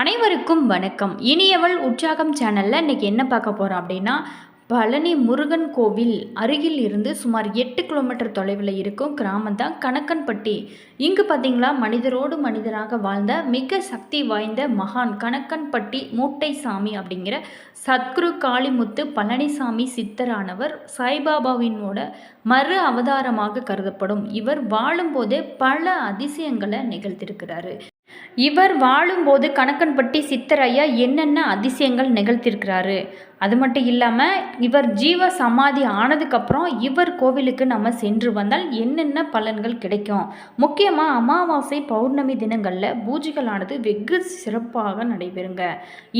அனைவருக்கும் வணக்கம். இனியவள் உற்சாகம் சேனலில் இன்றைக்கி என்ன பார்க்க போகிறோம் அப்படின்னா பழனி முருகன் கோவில் அருகில் இருந்து சுமார் எட்டு கிலோமீட்டர் தொலைவில் இருக்கும் கிராமம் தான் கணக்கன்பட்டி. இங்கு பார்த்தீங்களா மனிதரோடு மனிதராக வாழ்ந்த மிக சக்தி வாய்ந்த மகான் கணக்கன்பட்டி மூட்டைசாமி அப்படிங்கிற சத்குரு காளிமுத்து பழனிசாமி சித்தரானவர் சாய்பாபாவினோட மறு அவதாரமாக கருதப்படும். இவர் வாழும்போதே பல அதிசயங்களை நிகழ்த்திருக்கிறாரு இவர் வாழும்போது கணக்கன்பட்டி சித்தரையா என்னென்ன அதிசயங்கள் நிகழ்த்திருக்கிறாரு? அது மட்டும் இல்லாமல் இவர் ஜீவ சமாதி ஆனதுக்கப்புறம் இவர் கோவிலுக்கு நம்ம சென்று வந்தால் என்னென்ன பலன்கள் கிடைக்கும்? முக்கியமாக அமாவாசை பௌர்ணமி தினங்களில் பூஜைகளானது வெகு சிறப்பாக நடைபெறுங்க.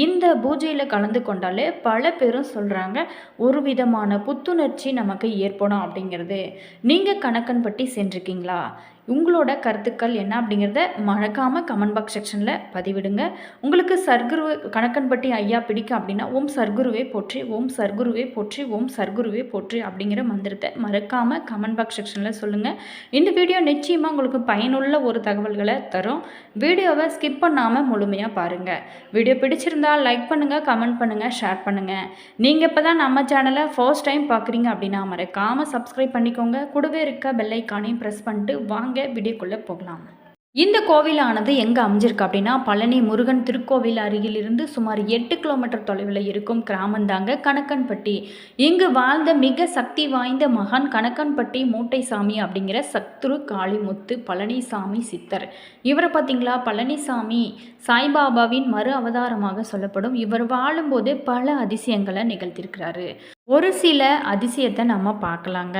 இந்த பூஜையில் கலந்து கொண்டாலே பல பேரும் சொல்கிறாங்க ஒரு விதமான புத்துணர்ச்சி நமக்கு ஏற்படும் அப்படிங்கிறது. நீங்கள் கணக்கன்பட்டி சென்றிருக்கீங்களா? உங்களோட கருத்துக்கள் என்ன அப்படிங்கிறத மறக்காமல் கமெண்ட் பாக்ஸ் செக்ஷனில் பதிவிடுங்க. உங்களுக்கு சர்க்குரு கணக்கன்பட்டி ஐயா பிடிக்கும் அப்படின்னா ஓம் சர்க்குருவே போற்றி ஓம் சர்க்குருவே போற்றி ஓம் சர்க்குருவே போற்றி அப்படிங்கிற மந்திரத்தை மறக்காமல் கமெண்ட் பாக்ஸ் செக்ஷனில் சொல்லுங்கள் இந்த வீடியோ நிச்சயமாக உங்களுக்கு பயனுள்ள ஒரு தகவல்களை தரும். வீடியோவை ஸ்கிப் பண்ணாமல் முழுமையாக பாருங்கள் வீடியோ பிடிச்சிருந்தால் லைக் பண்ணுங்கள் கமெண்ட் பண்ணுங்கள் ஷேர் பண்ணுங்கள் நீங்கள் இப்போ தான் நம்ம சேனலை ஃபர்ஸ்ட் டைம் பார்க்குறீங்க அப்படின்னா மறக்காமல் சப்ஸ்கிரைப் பண்ணிக்கோங்க. கூடவே இருக்க பெல்லைக்கானையும் ப்ரெஸ் பண்ணிட்டு வாங்க. வீடியோக்குள்ளே போகலாம். இந்த கோவிலானது எங்கே அமைஞ்சிருக்கு அப்படின்னா பழனி முருகன் திருக்கோவில் அருகில் இருந்து சுமார் எட்டு கிலோமீட்டர் தொலைவில் இருக்கும் கிராமந்தாங்க கணக்கன்பட்டி. இங்கு வாழ்ந்த மிக சக்தி வாய்ந்த மகான் கணக்கன்பட்டி மூட்டைசாமி அப்படிங்கிற சத்ரு காளிமுத்து பழனிசாமி சித்தர். இவரை பார்த்தீங்களா? பழனிசாமி சாய்பாபாவின் மறு அவதாரமாக சொல்லப்படும். இவர் வாழும்போது பல அதிசயங்களை நிகழ்த்தியிருக்கிறாரு. ஒரு சில அதிசயத்தை நம்ம பார்க்கலாங்க.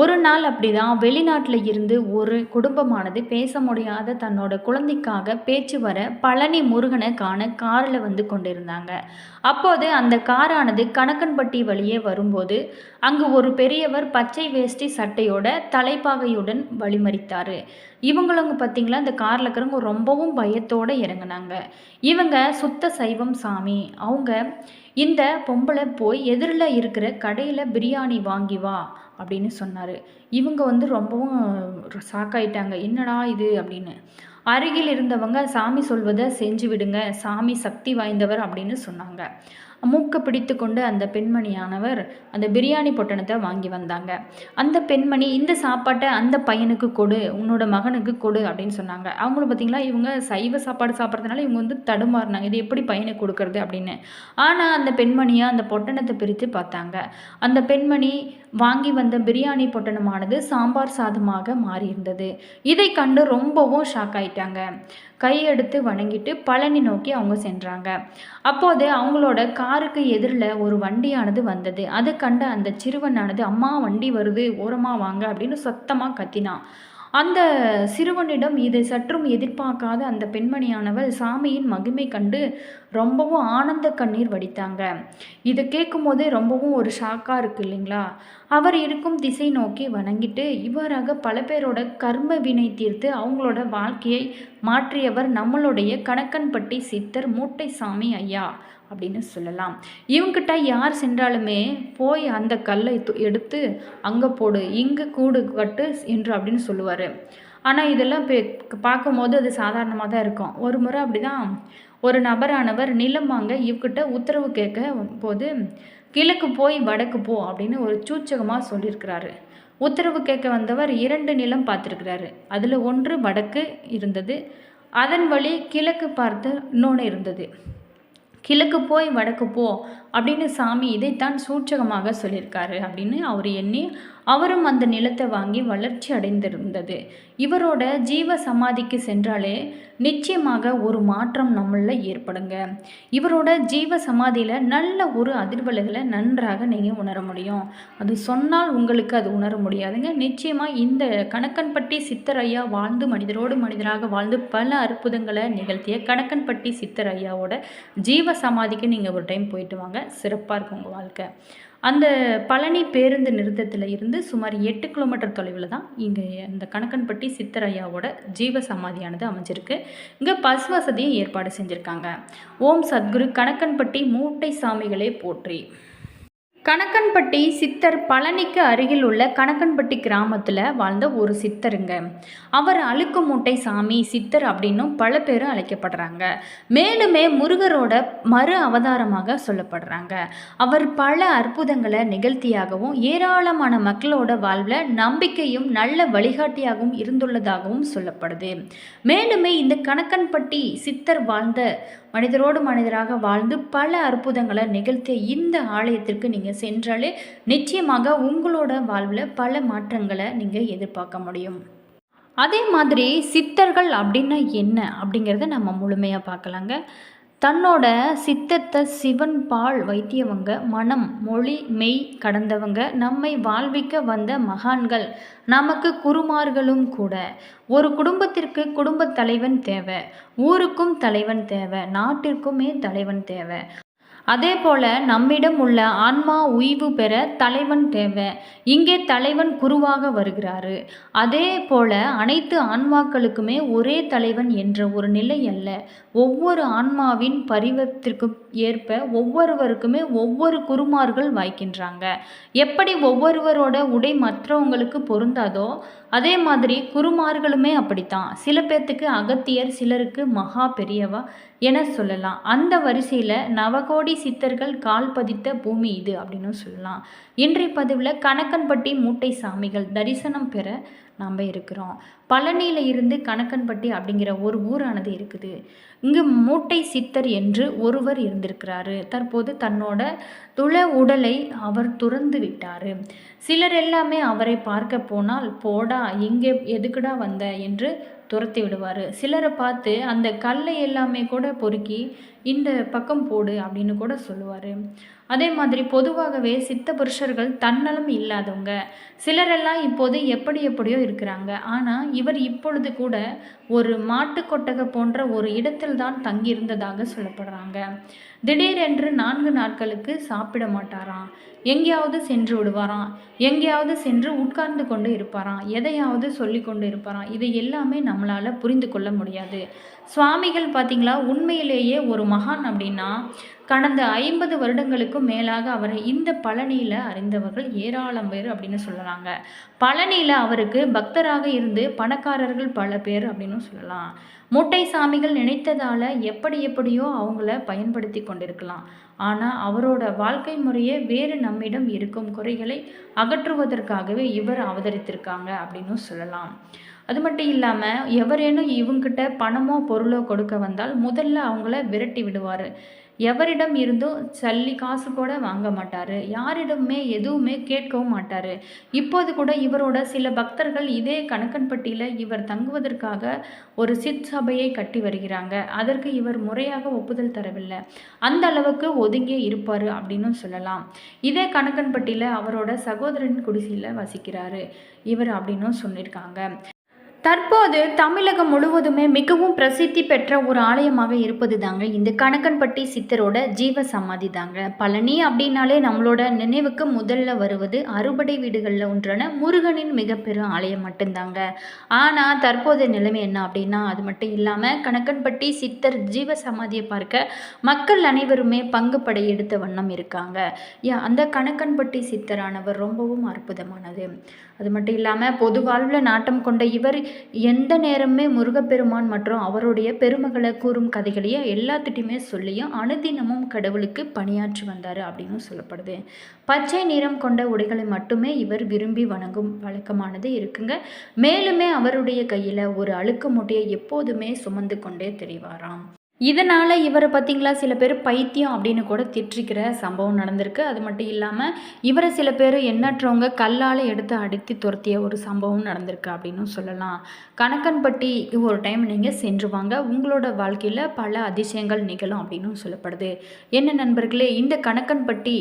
ஒரு நாள் அப்படி தான் வெளிநாட்டில் இருந்து ஒரு குடும்பமானது பேச முடியாத தன்னோட குழந்தைக்காக பேச்சு வர பழனி முருகனை காண காரில் வந்து கொண்டிருந்தாங்க. அப்போது அந்த காரானது கணக்கன்பட்டி வழியே வரும்போது அங்கு ஒரு பெரியவர் பச்சை வேஷ்டி சட்டையோட தலைப்பாகையுடன் வழிமறித்தார். இவங்களுங்க பார்த்திங்களா இந்த காரில் இருக்கிறவங்க ரொம்பவும் பயத்தோடு இறங்குனாங்க. இவங்க சுத்த சைவம் சாமி. அவங்க இந்த பொம்பளை போய் எதிரில் இருக்கிற கடையில் பிரியாணி வாங்கி வா அப்படின்னு சொன்னார். இவங்க வந்து ரொம்பவும் ஷாக்காயிட்டாங்க என்னடா இது? அப்படின்னு. அருகில் இருந்தவங்க சாமி சொல்வதை செஞ்சு விடுங்க. சாமி சக்தி வாய்ந்தவர் அப்படின்னு சொன்னாங்க. மூக்க பிடித்து கொண்டு அந்த பெண்மணியானவர் அந்த பிரியாணி பொட்டணத்தை வாங்கி வந்தாங்க. அந்த பெண்மணி இந்த சாப்பாட்டை அந்த பையனுக்கு கொடு உன்னோட மகனுக்கு கொடு அப்படின்னு சொன்னாங்க. அவங்களும் பார்த்தீங்களா இவங்க சைவ சாப்பாடு சாப்பிட்றதுனால இவங்க வந்து தடுமாறினாங்க. இது எப்படி பையனுக்கு கொடுக்கறது? அப்படின்னு. ஆனால் அந்த பெண்மணியாக அந்த பொட்டணத்தை பிரித்து பார்த்தாங்க. அந்த பெண்மணி வாங்கி வந்த பிரியாணி பொட்டணமானது சாம்பார் சாதமாக மாறியிருந்தது. இதை கண்டு ரொம்பவும் ஷாக் ஆயிட்டாங்க. கையெடுத்து வணங்கிட்டு பழனி நோக்கி அவங்க சென்றாங்க. அப்போது அவங்களோட காருக்கு எதிரில் ஒரு வண்டியானது வந்தது. அதை கண்ட அந்த சிறுவனானது அம்மா வண்டி வருது ஓரமாக வாங்க அப்படின்னு சத்தமாக கத்தினான். அந்த சிறுவனிடம் இதை சற்றும் எதிர்பார்க்காத அந்த பெண்மணியானவள் சாமியின் மகிமை கண்டு ரொம்பவும் ஆனந்த கண்ணீர் வடித்தாங்க. இதை கேட்கும்போது ரொம்பவும் ஒரு ஷாக்காக இருக்குது இல்லைங்களா? அவர் இருக்கும் திசை நோக்கி வணங்கிட்டு இவ்வாறாக பல பேரோட கர்ம வினை தீர்த்து அவங்களோட வாழ்க்கையை மாற்றியவர் நம்மளுடைய கணக்கன்பட்டி சித்தர் மூட்டை சாமி ஐயா. அப்படின்னு சொல்லலாம். இவங்கிட்ட யார் சென்றாலுமே போய் அந்த கல்லை எடுத்து அங்கே போடு இங்கே கூடு கட்டு என்று அப்படின்னு சொல்லுவார். ஆனால் இதெல்லாம் பார்க்கும்போது அது சாதாரணமாக தான் இருக்கும். ஒரு முறை அப்படி தான் ஒரு நபரானவர் நிலம் வாங்க இவக்கிட்ட உத்தரவு கேட்க போது கிழக்கு போய் வடக்கு போ அப்படின்னு ஒரு சூச்சகமாக சொல்லியிருக்கிறாரு. உத்தரவு கேட்க வந்தவர் இரண்டு நிலம் பார்த்துருக்கிறாரு. அதில் ஒன்று வடக்கு இருந்தது. அதன் வழி கிழக்கு பார்த்து இன்னொன்று இருந்தது. கிழக்கு போய் வடக்கு போ. அப்படின்னு சாமி இதைத்தான் சூட்சகமாக சொல்லியிருக்காரு அப்படின்னு அவர் எண்ணி அவரும் அந்த நிலத்தை வாங்கி வளர்ச்சி அடைந்திருந்தது. இவரோட ஜீவ சமாதிக்கு சென்றாலே நிச்சயமாக ஒரு மாற்றம் நம்மளில் ஏற்படுங்க. இவரோட ஜீவ சமாதியில் நல்ல ஒரு அதிர்வலைகளை நன்றாக நீங்கள் உணர முடியும். அது சொன்னால் உங்களுக்கு அது உணர முடியாதுங்க. நிச்சயமாக இந்த கணக்கன்பட்டி சித்தர் ஐயா வாழ்ந்து மனிதரோடு மனிதராக வாழ்ந்து பல அற்புதங்களை நிகழ்த்திய கணக்கன்பட்டி சித்தர் ஐயாவோட ஜீவ சமாதிக்கு நீங்கள் ஒரு டைம் போயிட்டு வாங்க. சிறப்பாக இருக்கும் உங்கள் வாழ்க்கை. அந்த பழனி பேருந்து நிறுத்தத்தில் இருந்து சுமார் எட்டு கிலோமீட்டர் தொலைவில் தான் இங்கே இந்த கணக்கன்பட்டி சித்தரையாவோட ஜீவ சமாதியானது அமைஞ்சிருக்கு. இங்கே பஸ் வசதியும் ஏற்பாடு செஞ்சுருக்காங்க. ஓம் சத்குரு கணக்கன்பட்டி மூட்டை சாமிகளே போற்றி. கணக்கன்பட்டி சித்தர் பழனிக்கு அருகில் உள்ள கணக்கன்பட்டி கிராமத்தில் வாழ்ந்த ஒரு சித்தருங்க. அவர் அழுக்கு மூட்டை சாமி சித்தர் அப்படின்னும் பல பேர் அழைக்கப்படுறாங்க. மேலுமே முருகரோட மறு அவதாரமாக சொல்லப்படுறாங்க. அவர் பல அற்புதங்களை நிகழ்த்தியாகவும் ஏராளமான மக்களோட வாழ்வில் நம்பிக்கையும் நல்ல வழிகாட்டியாகவும் இருந்துள்ளதாகவும் சொல்லப்படுது. மேலுமே இந்த கணக்கன்பட்டி சித்தர் வாழ்ந்த மனிதரோடு மனிதராக வாழ்ந்து பல அற்புதங்களை நிகழ்த்திய இந்த ஆலயத்திற்கு நீங்கள் சென்றாலே நிச்சயமாக உங்களோட வாழ்வில் பல மாற்றங்களை நீங்கள் எதிர்பார்க்க முடியும். அதே மாதிரி சித்தர்கள் அப்படின்னா என்ன அப்படிங்கிறத நம்ம முழுமையாக பார்க்கலாங்க. தன்னோட சித்தத்தை சிவன் பால் வைத்தியவங்க மனம் மொழி மெய் கடந்தவங்க நம்மை வாழ்விக்க வந்த மகான்கள். நமக்கு குருமார்களும் கூட. ஒரு குடும்பத்திற்கு குடும்பத் தலைவன் தேவை. ஊருக்கும் தலைவன் தேவை. நாட்டிற்குமே தலைவன் தேவை. அதே போல நம்மிடம் உள்ள ஆன்மா உய்வு பெற தலைவன் தேவை. இங்கே தலைவன் குருவாக வருகிறாரு. அதே போல அனைத்து ஆன்மாக்களுக்குமே ஒரே தலைவன் என்ற ஒரு நிலை அல்ல. ஒவ்வொரு ஆன்மாவின் பரிவத்திற்கு ஏற்ப ஒவ்வொருவருக்குமே ஒவ்வொரு குருமார்கள் வாய்க்கின்றாங்க. எப்படி ஒவ்வொருவரோட உடை மற்றவங்களுக்கு பொருந்தாதோ அதே மாதிரி குருமார்களுமே அப்படித்தான். சில பேர்த்துக்கு அகத்தியர் சிலருக்கு மகா பெரியவா என சொல்லலாம். அந்த வரிசையில் நவகோடி சித்தர்கள் கால் பதித்த பூமி இது அப்படின்னு சொல்லலாம். இன்றைய பதிவில் கணக்கன்பட்டி மூட்டை சாமிகள் தரிசனம் பெற நாம் இருக்கிறோம். பழனியில் இருந்து கணக்கன்பட்டி அப்படிங்கிற ஒரு ஊரானது இருக்குது. இங்கு மூட்டை சித்தர் என்று ஒருவர் இருந்திருக்கிறாரு. தற்போது தன்னோட துள உடலை அவர் துறந்து விட்டார். சிலர் எல்லாமே அவரை பார்க்க போனால் போடா எங்கே எதுக்குடா வந்த? என்று துரத்தி விடுவார். சிலரை பார்த்து அந்த கல்லை எல்லாமே கூட பொறுக்கி இந்த பக்கம் போடு அப்படின்னு கூட சொல்லுவார். அதே மாதிரி பொதுவாகவே சித்த புருஷர்கள் தன்னலம் இல்லாதவங்க. சிலரெல்லாம் இப்போது எப்படி எப்படியோ இருக்கிறாங்க. ஆனால் இவர் இப்பொழுது கூட ஒரு மாட்டுக்கொட்டகை போன்ற ஒரு இடத்தில் தான் தங்கியிருந்ததாக சொல்லப்படுறாங்க. திடீரென்று நான்கு நாட்களுக்கு சாப்பிட மாட்டாராம். எங்கேயாவது சென்று விடுவாராம். எங்கேயாவது சென்று உட்கார்ந்து கொண்டு இருப்பாராம். எதையாவது சொல்லி கொண்டு இருப்பாராம். இது எல்லாமே நம்மளால் புரிந்து கொள்ள முடியாது. சுவாமிகள் பார்த்தீங்களா உண்மையிலேயே ஒரு மகான் அப்படின்னா கடந்த ஐம்பது வருடங்களுக்கும் மேலாக அவரை இந்த பழனியில் அறிந்தவர்கள் ஏராளம் பேர் அப்படின்னு சொல்லலாங்க. பழனியில் அவருக்கு பக்தராக இருந்து பணக்காரர்கள் பல பேர் அப்படின்னு சொல்லலாம். மூட்டை சாமிகள் நினைத்ததால் எப்படி எப்படியோ அவங்கள பயன்படுத்தி கொண்டிருக்கலாம். ஆனால் அவரோட வாழ்க்கை முறையே வேறு நம்மிடம் இருக்கும் குறைகளை அகற்றுவதற்காகவே இவர் அவதரித்திருக்காங்க அப்படின்னு சொல்லலாம். அது மட்டும் இல்லாமல் எவரேனும் இவங்கிட்ட பணமோ பொருளோ கொடுக்க வந்தால் முதல்ல அவங்கள விரட்டி விடுவார். எவரிடம் இருந்தும் சல்லி காசு கூட வாங்க மாட்டார். யாரிடமே எதுவுமே கேட்கவும் மாட்டார். இப்போது கூட இவரோட சில பக்தர்கள் இதே கணக்கன்பட்டியில் இவர் தங்குவதற்காக ஒரு சித் சபையை கட்டி வருகிறாங்க. அதற்கு இவர் முறையாக ஒப்புதல் தரவில்லை. அந்த அளவுக்கு ஒதுங்கியே இருப்பார் அப்படின்னு சொல்லலாம். இதே கணக்கன்பட்டியில் அவரோட சகோதரன் குடிசையில் வசிக்கிறாரு. இவர் அப்படின்னும் சொல்லியிருக்காங்க. தற்போது தமிழகம் முழுவதுமே மிகவும் பிரசித்தி பெற்ற ஒரு ஆலயமாக இருப்பது தாங்க இந்த கணக்கன்பட்டி சித்தரோட ஜீவ சமாதி தாங்க. பழனி அப்படின்னாலே நம்மளோட நினைவுக்கு முதல்ல வருவது அறுபடை வீடுகளில் ஒன்றான முருகனின் மிகப்பெரும் ஆலயம் மட்டும்தாங்க. ஆனால் தற்போதைய நிலைமை என்ன அப்படின்னா அது மட்டும் இல்லாமல் கணக்கன்பட்டி சித்தர் ஜீவ சமாதியை பார்க்க மக்கள் அனைவருமே பங்கு படை எடுத்த வண்ணம் இருக்காங்க. அந்த கணக்கன்பட்டி சித்தரானவர் ரொம்பவும் அற்புதமானது. அது மட்டும் இல்லாமல் பொது வாழ்வில் நாட்டம் கொண்ட இவர் எந்த நேரமே முருகப்பெருமான் மற்றும் அவருடைய பெருமகளை கூறும் கதைகளையும் எல்லாத்திட்டையுமே சொல்லியும் அனுதினமும் கடவுளுக்கு பணியாற்றி வந்தார் அப்படின்னு சொல்லப்படுது. பச்சை நிறம் கொண்ட உடைகளை மட்டுமே இவர் விரும்பி வணங்கும் வழக்கமானது இருக்குங்க. மேலுமே அவருடைய கையில் ஒரு அழுக்கு மூட்டையை எப்போதுமே சுமந்து கொண்டே தெரிவாராம். இதனால் இவரை பார்த்திங்களா? சில பேர் பைத்தியம் அப்படின்னு கூட திட்டிருக்கிற சம்பவம் நடந்திருக்கு. அது மட்டும் இல்லாமல் இவரை சில பேர் எண்ணற்றவங்க கல்லால் எடுத்து அடித்து துரத்திய ஒரு சம்பவம் நடந்திருக்கு அப்படின்னு சொல்லலாம். கணக்கன்பட்டி ஒரு டைம் நீங்கள் சென்று வாங்க. உங்களோட வாழ்க்கையில் பல அதிசயங்கள் நிகழும் அப்படின்னு சொல்லப்படுது. என்ன நண்பர்களே இந்த கணக்கன்பட்டி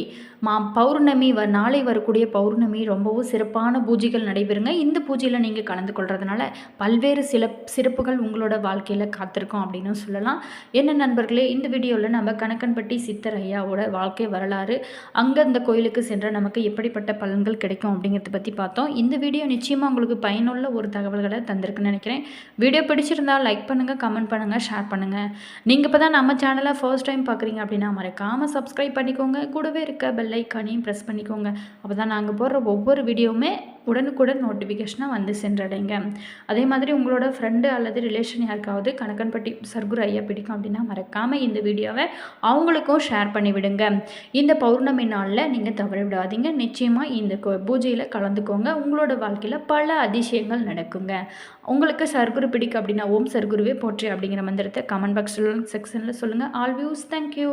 மா பௌர்ணமி வ நாளை வரக்கூடிய பௌர்ணமி ரொம்பவும் சிறப்பான பூஜைகள் நடைபெறுங்க. இந்த பூஜையில் நீங்கள் கலந்து கொள்கிறதுனால பல்வேறு சில சிறப்புகள் உங்களோட வாழ்க்கையில் காத்திருக்கோம் அப்படின்னு சொல்லலாம். என்ன நண்பர்களே இந்த வீடியோவில் நம்ம கணக்கன்பட்டி சித்தர் ஐயாவோட வாழ்க்கை வரலாறு அங்கே அந்த கோயிலுக்கு சென்ற நமக்கு எப்படிப்பட்ட பலன்கள் கிடைக்கும் அப்படிங்கிறத பற்றி பார்த்தோம். இந்த வீடியோ நிச்சயமாக உங்களுக்கு பயனுள்ள ஒரு தகவல்களை தந்திருக்குன்னு நினைக்கிறேன். வீடியோ பிடிச்சிருந்தால் லைக் பண்ணுங்கள் கமெண்ட் பண்ணுங்கள் ஷேர் பண்ணுங்கள் நீங்கள் இப்போ தான் நம்ம சேனலை ஃபர்ஸ்ட் டைம் பார்க்குறீங்க அப்படின்னா மறக்காமல் சப்ஸ்கிரைப் பண்ணிக்கோங்க. கூடவே இருக்க பெல் ஐக்கானையும் ப்ரெஸ் பண்ணிக்கோங்க. அப்போ தான் நாங்கள் போடுற ஒவ்வொரு வீடியோவுமே உடனுக்குடன் நோட்டிஃபிகேஷனாக வந்து சென்றடைங்க. அதே மாதிரி உங்களோட ஃப்ரெண்டு அல்லது ரிலேஷன் யாருக்காவது கணக்கன்பட்டி சர்க்குரு ஐயா பிடிக்கும் அப்படின்னா மறக்காமல் இந்த வீடியோவை அவங்களுக்கும் ஷேர் பண்ணிவிடுங்க இந்த பௌர்ணமி நாளில் நீங்கள் தவற விடாதீங்க. நிச்சயமாக இந்த பூஜையில் கலந்துக்கோங்க. உங்களோட வாழ்க்கையில் பல அதிசயங்கள் நடக்குங்க. உங்களுக்கு சர்க்குரு பிடிக்கும் அப்படின்னா ஓம் சர்க்குருவே போற்றி அப்படிங்கிற மந்திரத்தை கமெண்ட் பாக்ஸில் செக்ஷனில் சொல்லுங்கள் ஆல் வியூஸ் தேங்க்யூ